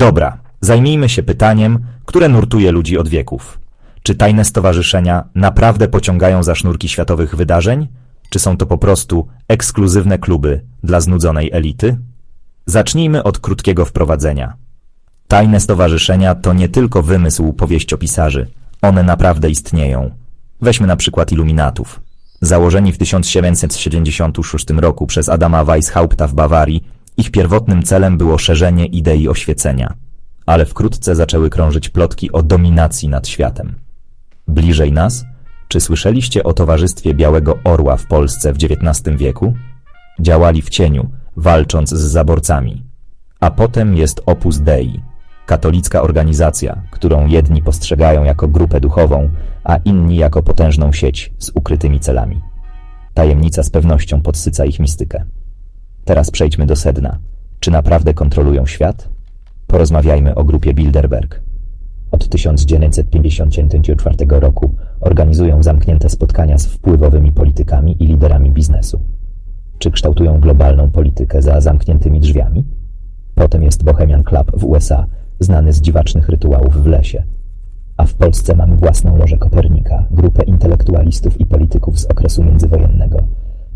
Dobra, zajmijmy się pytaniem, które nurtuje ludzi od wieków. Czy tajne stowarzyszenia naprawdę pociągają za sznurki światowych wydarzeń? Czy są to po prostu ekskluzywne kluby dla znudzonej elity? Zacznijmy od krótkiego wprowadzenia. Tajne stowarzyszenia to nie tylko wymysł powieściopisarzy. One naprawdę istnieją. Weźmy na przykład iluminatów. Założeni w 1776 roku przez Adama Weishaupta w Bawarii, ich pierwotnym celem było szerzenie idei oświecenia. Ale wkrótce zaczęły krążyć plotki o dominacji nad światem. Bliżej nas? Czy słyszeliście o Towarzystwie Białego Orła w Polsce w XIX wieku? Działali w cieniu, walcząc z zaborcami. A potem jest Opus Dei, katolicka organizacja, którą jedni postrzegają jako grupę duchową, a inni jako potężną sieć z ukrytymi celami. Tajemnica z pewnością podsyca ich mistykę. Teraz przejdźmy do sedna. Czy naprawdę kontrolują świat? Porozmawiajmy o grupie Bilderberg. Od 1954 roku organizują zamknięte spotkania z wpływowymi politykami i liderami biznesu. Czy kształtują globalną politykę za zamkniętymi drzwiami? Potem jest Bohemian Club w USA, znany z dziwacznych rytuałów w lesie. A w Polsce mamy własną lożę Kopernika, grupę intelektualistów i polityków z okresu międzywojennego.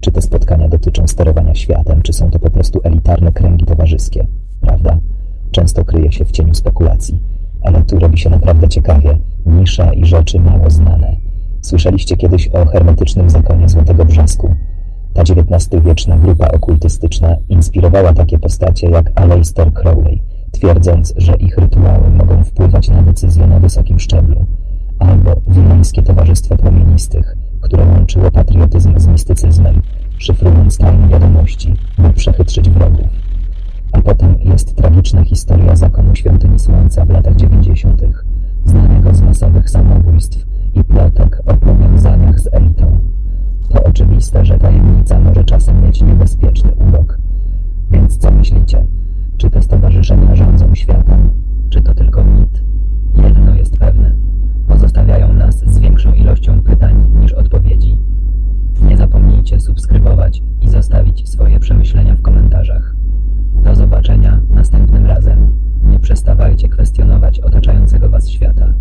Czy te spotkania dotyczą sterowania światem, czy są to po prostu elitarne kręgi towarzyskie? Prawda? Często kryje się w cieniu spekulacji, ale tu robi się naprawdę ciekawie. Nisza i rzeczy mało znane. Słyszeliście kiedyś o hermetycznym zakonie Złotego Brzasku? Ta XIX-wieczna grupa okultystyczna inspirowała takie postacie jak Aleister Crowley, twierdząc, że ich rytuały mogą wpływać na decyzje na wysokim szczeblu, albo Wileńskie Towarzystwo Promienistych, łączyło patriotyzm z mistycyzmem, szyfrując tajne wiadomości, by przechytrzyć wrogów. A potem jest tragiczna historia zakonu Świątyni Słońca w latach 90., znanego z masowych samobójstw i plotek o powiązaniach z elitą. To oczywiste, że tajemnica może czasem mieć niebezpieczny urok. Więc co myślicie? Czy te stowarzyszenia rządzą światem? Czy to tylko mit? Jedno jest pewne. Pozostawiają nas z większą ilością pytań. Zapomnijcie subskrybować i zostawić swoje przemyślenia w komentarzach. Do zobaczenia następnym razem. Nie przestawajcie kwestionować otaczającego Was świata.